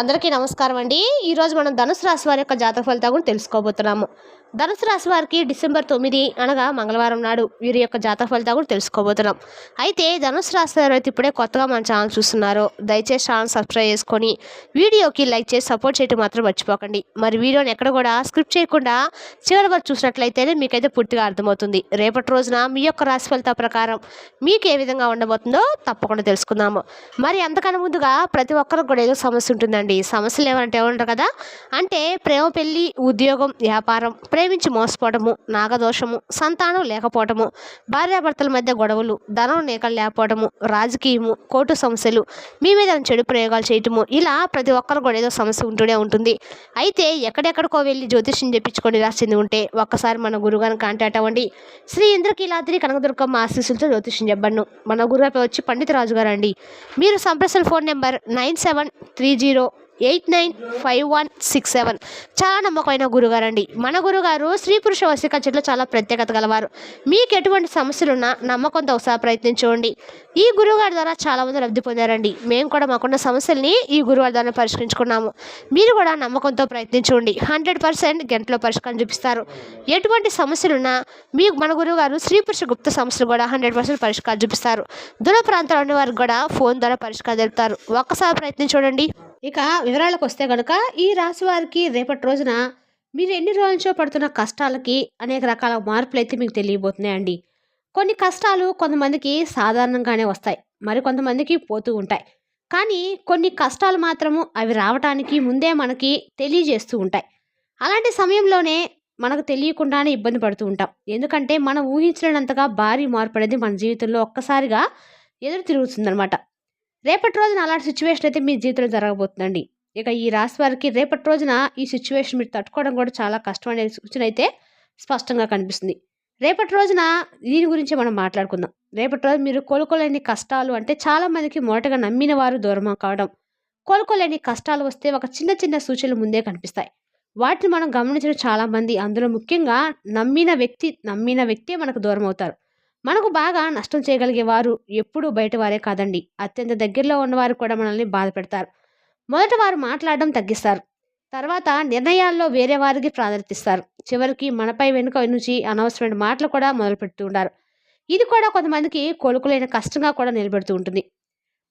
అందరికీ నమస్కారం అండి. ఈరోజు మనం ధనుసు రాశి వారి యొక్క జాతక ఫలితాలు కూడా తెలుసుకోబోతున్నాము. ధనుసు రాశి వారికి డిసెంబర్ తొమ్మిది అనగా మంగళవారం నాడు వీరి యొక్క జాతక ఫలితాలు కూడా తెలుసుకోబోతున్నాం. అయితే ధనుసు రాశి వారు అయితే ఇప్పుడే కొత్తగా మన ఛానల్ చూస్తున్నారో. దయచేసి ఛానల్ సబ్స్క్రైబ్ చేసుకొని వీడియోకి లైక్ చేసి సపోర్ట్ చేయడం మాత్రం మర్చిపోకండి. మరి వీడియోని ఎక్కడ కూడా స్క్రిప్ట్ చేయకుండా చివరి వరకు చూసినట్లయితేనే మీకైతే పూర్తిగా అర్థమవుతుంది. రేపటి రోజున మీ యొక్క రాశి ఫలితాల ప్రకారం మీకు ఏ విధంగా ఉండబోతుందో తప్పకుండా తెలుసుకుందాము. మరి అంతకన్నా ముందుగా ప్రతి ఒక్కరికి కూడా ఏదో సమస్య ఉంటుందండి. సమస్యలు ఏమంటే ఉంటారు కదా? అంటే ప్రేమ పెళ్ళి ఉద్యోగం వ్యాపారం ప్రేమించి మోసపోవటము నాగదోషము సంతానం లేకపోవటము భార్యాభర్తల మధ్య గొడవలు ధనం నేకలు లేకపోవటము రాజకీయము కోర్టు సమస్యలు మీ మీద చెడు ప్రయోగాలు చేయటము ఇలా ప్రతి ఒక్కరు కూడా ఏదో సమస్య ఉంటూనే ఉంటుంది. అయితే ఎక్కడెక్కడికో వెళ్ళి జ్యోతిష్యం చెప్పించుకొని రాసింది ఉంటే ఒక్కసారి మన గురుగారిని కాంటాక్ట్ అవ్వండి. శ్రీ ఇంద్రకీలాద్రి కనకదుర్గమ్మ ఆశీస్సులతో జ్యోతిష్యం చెప్పను మన గురువు వచ్చి పండిత్ రాజు గారు అండి మీరు సంప్రసల్ phone number nine seven three zero eight nine five one six seven. చాలా నమ్మకమైన గురుగారు అండి మన గురుగారు స్త్రీ పురుష వశీకరణలో చాలా ప్రత్యేకత గలవారు. మీకు ఎటువంటి సమస్యలున్నా నమ్మకంతో ఒకసారి ప్రయత్నించండి. ఈ గురువుగారి ద్వారా చాలామంది లబ్ధి పొందారండి. మేము కూడా మాకున్న సమస్యల్ని ఈ గురువారి ద్వారా పరిష్కరించుకున్నాము. మీరు కూడా నమ్మకంతో ప్రయత్నించండి. హండ్రెడ్ పర్సెంట్ గంటలో పరిష్కారం చూపిస్తారు. ఎటువంటి సమస్యలున్నా మీకు మన గురువుగారు స్త్రీ పురుష గుప్త సమస్యలు కూడా హండ్రెడ్ పర్సెంట్ పరిష్కారం చూపిస్తారు. దూర ప్రాంతాల్లో ఉన్న వారికి కూడా ఫోన్ ద్వారా పరిష్కారం తెలుపుతారు ఒక్కసారి ప్రయత్నం చూడండి ఇక వివరాలకు వస్తే కనుక ఈ రాశి వారికి రేపటి రోజున మీరు ఎన్ని రోజుల నుంచో పడుతున్న కష్టాలకి అనేక రకాల మార్పులు అయితే మీకు తెలియబోతున్నాయండి. కొన్ని కష్టాలు కొంతమందికి సాధారణంగానే వస్తాయి. మరి కొంతమందికి పోతూ ఉంటాయి. కానీ కొన్ని కష్టాలు మాత్రము అవి రావటానికి ముందే మనకి తెలియజేస్తూ ఉంటాయి. అలాంటి సమయంలోనే మనకు తెలియకుండానే ఇబ్బంది పడుతూ ఉంటాం. ఎందుకంటే మనం ఊహించలేనంతగా భారీ మార్పు అనేది మన జీవితంలో ఒక్కసారిగా ఎదురు తిరుగుతుందనమాట రేపటి రోజున అలాంటి సిచ్యువేషన్ అయితే మీ జీవితంలో జరగబోతుందండి. ఇక ఈ రాశి వారికి రేపటి రోజున ఈ సిచ్యువేషన్ మీరు తట్టుకోవడం కూడా చాలా కష్టం అనే సూచన అయితే స్పష్టంగా కనిపిస్తుంది. రేపటి రోజున దీని గురించి మనం మాట్లాడుకుందాం. రేపటి రోజు మీరు కోలుకోలేని కష్టాలు అంటే చాలామందికి మొదటగా నమ్మిన వారు దూరం కావడం. కోలుకోలేని కష్టాలు వస్తే ఒక చిన్న చిన్న సూచనలు ముందే కనిపిస్తాయి. వాటిని మనం గమనించిన చాలామంది అందులో ముఖ్యంగా నమ్మిన వ్యక్తి నమ్మిన వ్యక్తే మనకు దూరం అవుతారు మనకు బాగా నష్టం చేయగలిగే వారు ఎప్పుడూ బయట వారే కాదండి. అత్యంత దగ్గరలో ఉన్నవారు కూడా మనల్ని బాధ పెడతారు. మొదట వారు మాట్లాడడం తగ్గిస్తారు. తర్వాత నిర్ణయాల్లో వేరే వారికి ప్రాధాన్యత ఇస్తారు చివరికి మనపై వెనుక నుంచి అనవసరమైన మాటలు కూడా మొదలు పెడుతూ ఉంటారు ఇది కూడా కొంతమందికి కోలుకోలేని కష్టంగా కూడా నిలబెడుతూ ఉంటుంది.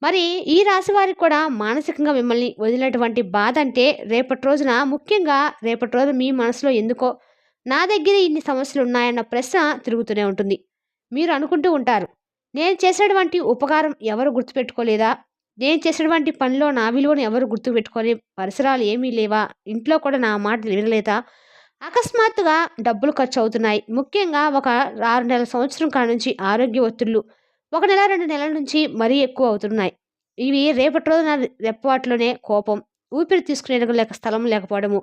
మరి ఈ రాశి వారికి కూడా మానసికంగా మిమ్మల్ని వదిలినటువంటి బాధ అంటే రేపటి రోజున ముఖ్యంగా రేపటి రోజు మీ మనసులో ఎందుకో నా దగ్గర ఇన్ని సమస్యలు ఉన్నాయన్న ప్రశ్న తిరుగుతూనే ఉంటుంది. మీరు అనుకుంటూ ఉంటారు. నేను చేసినటువంటి ఉపకారం ఎవరు గుర్తుపెట్టుకోలేదా? నేను చేసినటువంటి పనిలో నా విలువను ఎవరు గుర్తుపెట్టుకొని పరిసరాలు ఏమీ లేవా? ఇంట్లో కూడా నా మాట వినలేదా? అకస్మాత్తుగా డబ్బులు ఖర్చు అవుతున్నాయి ముఖ్యంగా ఒక ఆరు నెలల సంవత్సరం కాడ నుంచి ఆరోగ్య ఒత్తిళ్ళు ఒక నెల రెండు నెలల నుంచి మరీ ఎక్కువ అవుతున్నాయి. ఇవి రేపటి రోజున రెప్పవాటిలోనే కోపం ఊపిరి తీసుకునే లేక స్థలం లేకపోవడము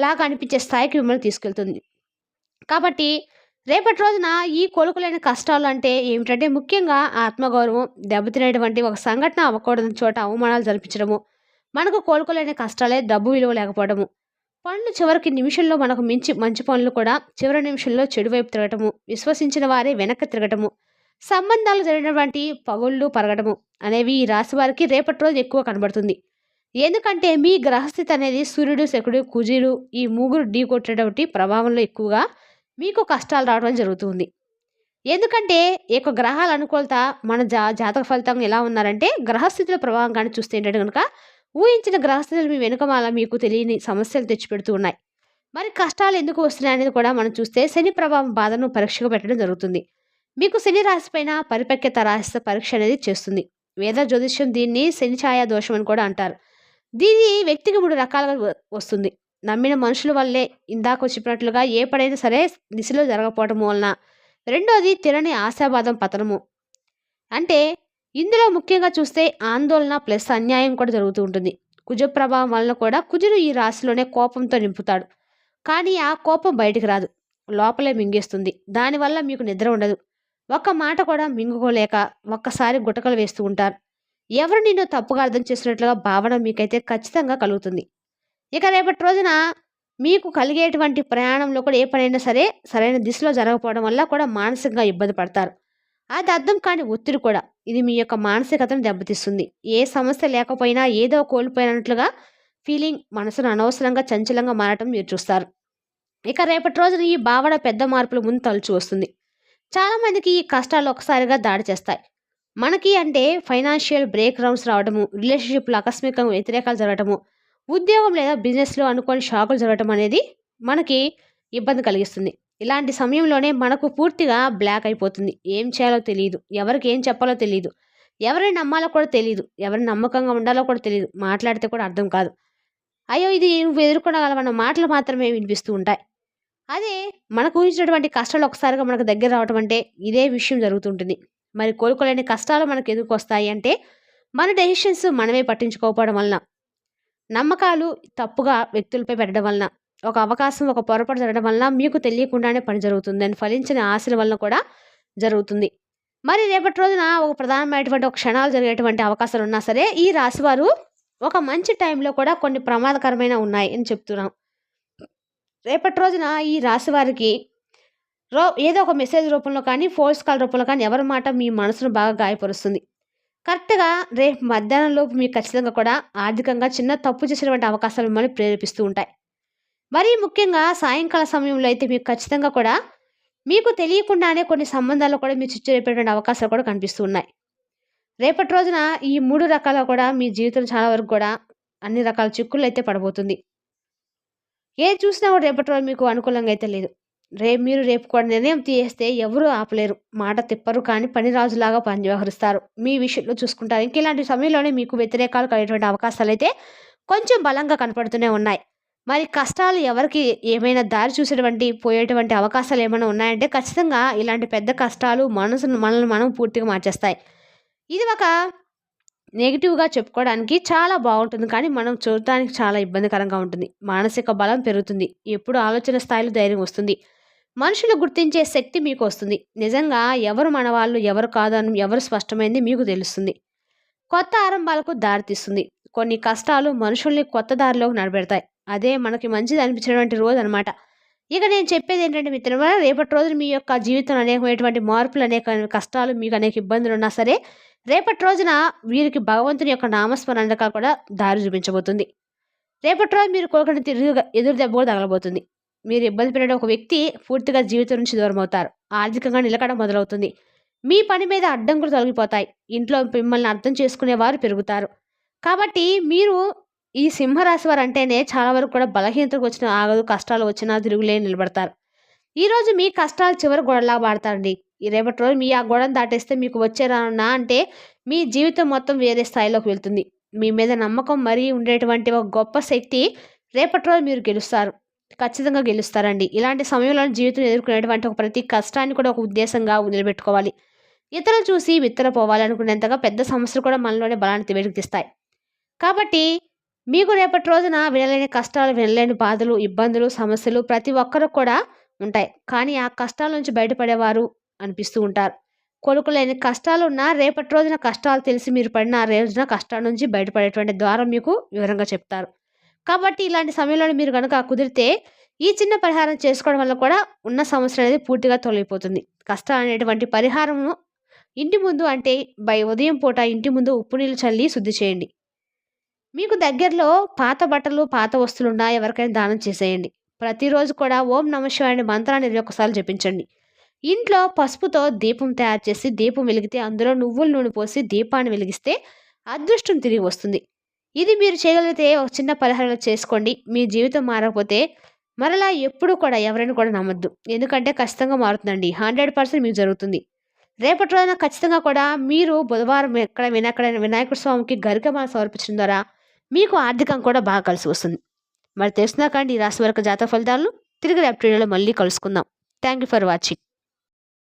లాగా అనిపించే స్థాయికి మిమ్మల్ని తీసుకెళ్తుంది. కాబట్టి రేపటి రోజున ఈ కోలుకోలేని కష్టాలు అంటే ఏమిటంటే ముఖ్యంగా ఆత్మగౌరవం దెబ్బతినేటువంటి ఒక సంఘటన అవ్వకూడని చోట అవమానాలు జరిపించడము మనకు కోలుకోలేని కష్టాలే డబ్బు విలువ లేకపోవడము పనులు చివరికి నిమిషంలో మనకు మించి మంచి పనులు కూడా చివరి నిమిషంలో చెడువైపు తిరగటము విశ్వసించిన వారే వెనక్కి తిరగటము సంబంధాలు జరిగినటువంటి పగుళ్ళు పరగటము అనేవి ఈ రాశి వారికి రేపటి రోజు ఎక్కువ కనబడుతుంది. ఎందుకంటే మీ గ్రహస్థితి అనేది సూర్యుడు శకుడు కుజీరు ఈ ముగ్గురు ఢీ కొట్టేటువంటి ప్రభావంలో ఎక్కువగా మీకు కష్టాలు రావడం జరుగుతుంది. ఎందుకంటే ఈ యొక్క గ్రహాల అనుకూలత మన జా జాతక ఫలితం ఎలా ఉన్నారంటే గ్రహస్థితుల ప్రభావం కానీ చూస్తే ఏంటంటే కనుక ఊహించిన గ్రహస్థితులు మీ వెనుకమాల మీకు తెలియని సమస్యలు తెచ్చిపెడుతూ ఉన్నాయి. మరి కష్టాలు ఎందుకు వస్తున్నాయి అనేది కూడా మనం చూస్తే శని ప్రభావం బాధను పరీక్షగా పెట్టడం జరుగుతుంది. మీకు శని రాశిపైన పరిపక్వత రాశి పరీక్ష అనేది చేస్తుంది. వేద జ్యోతిష్యం దీన్ని శని ఛాయా దోషం అని కూడా అంటారు. దీని వ్యక్తికి మూడు రకాలుగా వస్తుంది. నమ్మిన మనుషుల వల్లే ఇందాక చెప్పినట్లుగా ఏ పడైనా సరే దిశలో జరగకపోవటం వలన. రెండోది తిరని ఆశావాదం పతనము. అంటే ఇందులో ముఖ్యంగా చూస్తే ఆందోళన ప్లస్ అన్యాయం కూడా జరుగుతూ ఉంటుంది. కుజ ప్రభావం వలన కూడా కుజుడు ఈ రాశిలోనే కోపంతో నింపుతాడు. కానీ ఆ కోపం బయటికి రాదు. లోపలే మింగేస్తుంది. దానివల్ల మీకు నిద్ర ఉండదు. ఒక్క మాట కూడా మింగుకోలేక ఒక్కసారి గుటకలు వేస్తూ ఉంటారు. ఎవరు నిన్ను తప్పుగా అర్థం చేసినట్లుగా భావన మీకైతే ఖచ్చితంగా కలుగుతుంది. ఇక రేపటి రోజున మీకు కలిగేటువంటి ప్రయాణంలో కూడా ఏ పనైనా సరే సరైన దిశలో జరగకపోవడం వల్ల కూడా మానసికంగా ఇబ్బంది పడతారు. అది అర్థం కాని ఒత్తిడి కూడా ఇది మీ యొక్క మానసికతను దెబ్బతీస్తుంది. ఏ సమస్య లేకపోయినా ఏదో కోల్పోయినట్లుగా ఫీలింగ్ మనసును అనవసరంగా చంచలంగా మారటం మీరు చూస్తారు. ఇక రేపటి రోజున ఈ భావన పెద్ద మార్పులు ముందు తలుచు వస్తుంది. చాలామందికి ఈ కష్టాలు ఒకసారిగా దాడి చేస్తాయి. మనకి అంటే ఫైనాన్షియల్ బ్రేక్ రౌండ్స్ రావడము రిలేషన్షిప్లో ఆకస్మికంగా వ్యతిరేకాలు జరగటము ఉద్యోగం లేదా బిజినెస్లో అనుకోని షాకులు జరగటం అనేది మనకి ఇబ్బంది కలిగిస్తుంది. ఇలాంటి సమయంలోనే మనకు పూర్తిగా బ్లాక్ అయిపోతుంది. ఏం చేయాలో తెలియదు ఎవరికి ఏం చెప్పాలో తెలియదు ఎవరిని నమ్మాలో కూడా తెలియదు ఎవరిని నమ్మకంగా ఉండాలో కూడా తెలియదు మాట్లాడితే కూడా అర్థం కాదు. అయ్యో ఇది నువ్వు ఎదుర్కొనగలవన్న మాటలు మాత్రమే వినిపిస్తూ ఉంటాయి. అదే మనకు ఊహించినటువంటి కష్టాలు ఒకసారిగా మనకు దగ్గర రావటం అంటే ఇదే విషయం జరుగుతుంటుంది. మరి కోలుకోలేని కష్టాలు మనకు ఎదుర్కొస్తాయి అంటే మన డెసిషన్స్ మనమే పట్టించుకోకపోవడం వలన. నమ్మకాలు తప్పుగా వ్యక్తులపై పెట్టడం వలన ఒక అవకాశం ఒక పొరపాటు జరగడం వలన మీకు తెలియకుండానే పని జరుగుతుంది అని ఫలించిన ఆశల వలన కూడా జరుగుతుంది. మరి రేపటి రోజున ఒక ప్రధానమైనటువంటి ఒక క్షణాలు జరిగేటువంటి అవకాశాలు ఉన్నా సరే ఈ రాశివారు ఒక మంచి టైంలో కూడా కొన్ని ప్రమాదకరమైన ఉన్నాయి అని చెప్తున్నాం. రేపటి రోజున ఈ రాశి వారికి రో ఏదో ఒక మెసేజ్ రూపంలో కానీ ఫోర్స్ కాల్ రూపంలో కానీ ఎవరి మాట మీ మనసును బాగా గాయపరుస్తుంది. కరెక్ట్గా రేపు మధ్యాహ్నం లోపు మీకు ఖచ్చితంగా కూడా ఆర్థికంగా చిన్న తప్పు చేసినటువంటి అవకాశాలు మిమ్మల్ని ప్రేరేపిస్తూ ఉంటాయి. మరీ ముఖ్యంగా సాయంకాల సమయంలో అయితే మీకు ఖచ్చితంగా కూడా మీకు తెలియకుండానే కొన్ని సంబంధాలు కూడా మీరు చిచ్చురేపేటువంటి అవకాశాలు కూడా కనిపిస్తూ ఉన్నాయి. రేపటి రోజున ఈ మూడు రకాల కూడా మీ జీవితం చాలా వరకు కూడా అన్ని రకాల చిక్కులు అయితే పడబోతుంది. ఏది చూసినా కూడా రేపటి రోజు మీకు అనుకూలంగా అయితే లేదు. రేపు మీరు రేపు కూడా నిర్ణయం తీయేస్తే ఎవరు ఆపలేరు. మాట తిప్పరు కానీ పని రాజులాగా పని వ్యవహరిస్తారు. మీ విషయంలో చూసుకుంటారు. ఇంక ఇలాంటి సమయంలోనే మీకు వ్యతిరేకాలు కలిగేటువంటి అవకాశాలు అయితే కొంచెం బలంగా కనపడుతూనే ఉన్నాయి. మరి కష్టాలు ఎవరికి ఏమైనా దారి చూసేటువంటి పోయేటువంటి అవకాశాలు ఏమైనా ఉన్నాయంటే ఖచ్చితంగా ఇలాంటి పెద్ద కష్టాలు మనసును మనల్ని మనం పూర్తిగా మార్చేస్తాయి. ఇది ఒక నెగిటివ్గా చెప్పుకోవడానికి చాలా బాగుంటుంది. కానీ మనం చూడటానికి చాలా ఇబ్బందికరంగా ఉంటుంది. మానసిక బలం పెరుగుతుంది. ఎప్పుడు ఆలోచన స్థాయిలో ధైర్యం వస్తుంది. మనుషులు గుర్తించే శక్తి మీకు వస్తుంది నిజంగా ఎవరు మనవాళ్ళు ఎవరు కాదని ఎవరు స్పష్టమైంది మీకు తెలుస్తుంది. కొత్త ఆరంభాలకు దారితీస్తుంది. కొన్ని కష్టాలు మనుషుల్ని కొత్త దారిలోకి నడబెడతాయి అదే మనకి మంచిది అనిపించినటువంటి రోజు అనమాట ఇక నేను చెప్పేది ఏంటంటే మిత్రుల రేపటి రోజు మీ యొక్క జీవితం అనేకమైనటువంటి మార్పులు అనేక కష్టాలు మీకు అనేక ఇబ్బందులు ఉన్నా సరే రేపటి రోజున వీరికి భగవంతుని యొక్క నామస్మరణగా కూడా దారి చూపించబోతుంది. రేపటి రోజు మీరు కోరుకుని తిరిగి ఎదురు దెబ్బ కూడా తగలబోతుంది. మీరు ఇబ్బంది పడిన ఒక వ్యక్తి పూర్తిగా జీవితం నుంచి దూరం అవుతారు. ఆర్థికంగా నిలకడ మొదలవుతుంది. మీ పని మీద అడ్డంకులు తొలగిపోతాయి. ఇంట్లో మిమ్మల్ని అర్థం చేసుకునేవారు పెరుగుతారు. కాబట్టి మీరు ఈ సింహరాశి వారు అంటేనే చాలా వరకు కూడా బలహీనతకు వచ్చిన ఆగదు కష్టాలు వచ్చినా తిరుగులే నిలబడతారు. ఈరోజు మీ కష్టాలు చివరి గొడవలా వాడతారండి. ఈ రేపటి రోజు మీ ఆ గొడవను దాటేస్తే మీకు వచ్చే రానున్నా అంటే మీ జీవితం మొత్తం వేరే స్థాయిలోకి వెళ్తుంది. మీ మీద నమ్మకం మరీ ఉండేటువంటి ఒక గొప్ప శక్తి రేపటి రోజు మీరు గెలుస్తారు. ఖచ్చితంగా గెలుస్తారండి. ఇలాంటి సమయంలో జీవితం ఎదుర్కొనేటువంటి ఒక ప్రతి కష్టాన్ని కూడా ఒక ఉద్దేశంగా నిలబెట్టుకోవాలి. ఇతరులు చూసి విత్తరపోవాలి అనుకునేంతగా పెద్ద సమస్యలు కూడా మనలోనే బలాన్ని వెలికిస్తాయి కాబట్టి మీకు రేపటి రోజున వినలేని కష్టాలు వినలేని బాధలు ఇబ్బందులు సమస్యలు ప్రతి ఒక్కరు కూడా ఉంటాయి. కానీ ఆ కష్టాల నుంచి బయటపడేవారు అనిపిస్తూ ఉంటారు. కొడుకులేని కష్టాలు ఉన్నా రేపటి రోజున కష్టాలు తెలిసి మీరు పడిన ఆ రోజున కష్టాల నుంచి బయటపడేటువంటి ద్వారం మీకు వివరంగా చెప్తారు. కాబట్టి ఇలాంటి సమయంలో మీరు కనుక కుదిరితే ఈ చిన్న పరిహారం చేసుకోవడం వల్ల కూడా ఉన్న సమస్య అనేది పూర్తిగా తొలగిపోతుంది. కష్టం అనేటువంటి పరిహారము ఇంటి ముందు అంటే బై ఉదయం పూట ఇంటి ముందు ఉప్పు నీళ్ళు చల్లి శుద్ధి చేయండి. మీకు దగ్గరలో పాత బట్టలు పాత వస్తువులు ఉన్నా ఎవరికైనా దానం చేసేయండి. ప్రతిరోజు కూడా ఓం నమశివాయని మంత్రాన్ని ఇరవై ఒకసారి జపించండి. ఇంట్లో పసుపుతో దీపం తయారు చేసి దీపం వెలిగితే అందులో నువ్వుల నూనె పోసి దీపాన్ని వెలిగిస్తే అదృష్టం తిరిగి వస్తుంది. ఇది మీరు చేయగలిగితే ఒక చిన్న పరిహారం చేసుకోండి. మీ జీవితం మారకపోతే మరలా ఎప్పుడు కూడా ఎవరైనా కూడా నమ్మద్దు. ఎందుకంటే ఖచ్చితంగా మారుతుందండి. హండ్రెడ్ పర్సెంట్ మీకు జరుగుతుంది. రేపటి రోజున ఖచ్చితంగా కూడా మీరు బుధవారం ఎక్కడ వినక్కడ వినాయకుడు స్వామికి గరికమాల సమర్పించడం ద్వారా మీకు ఆర్థికం కూడా బాగా కలిసి వస్తుంది. మరి తెలుసునా కానీ ఈ రాశి వరకు జాతక ఫలితాలను తిరిగి రేపటి వీడియోలో మళ్ళీ కలుసుకుందాం. Thank you for watching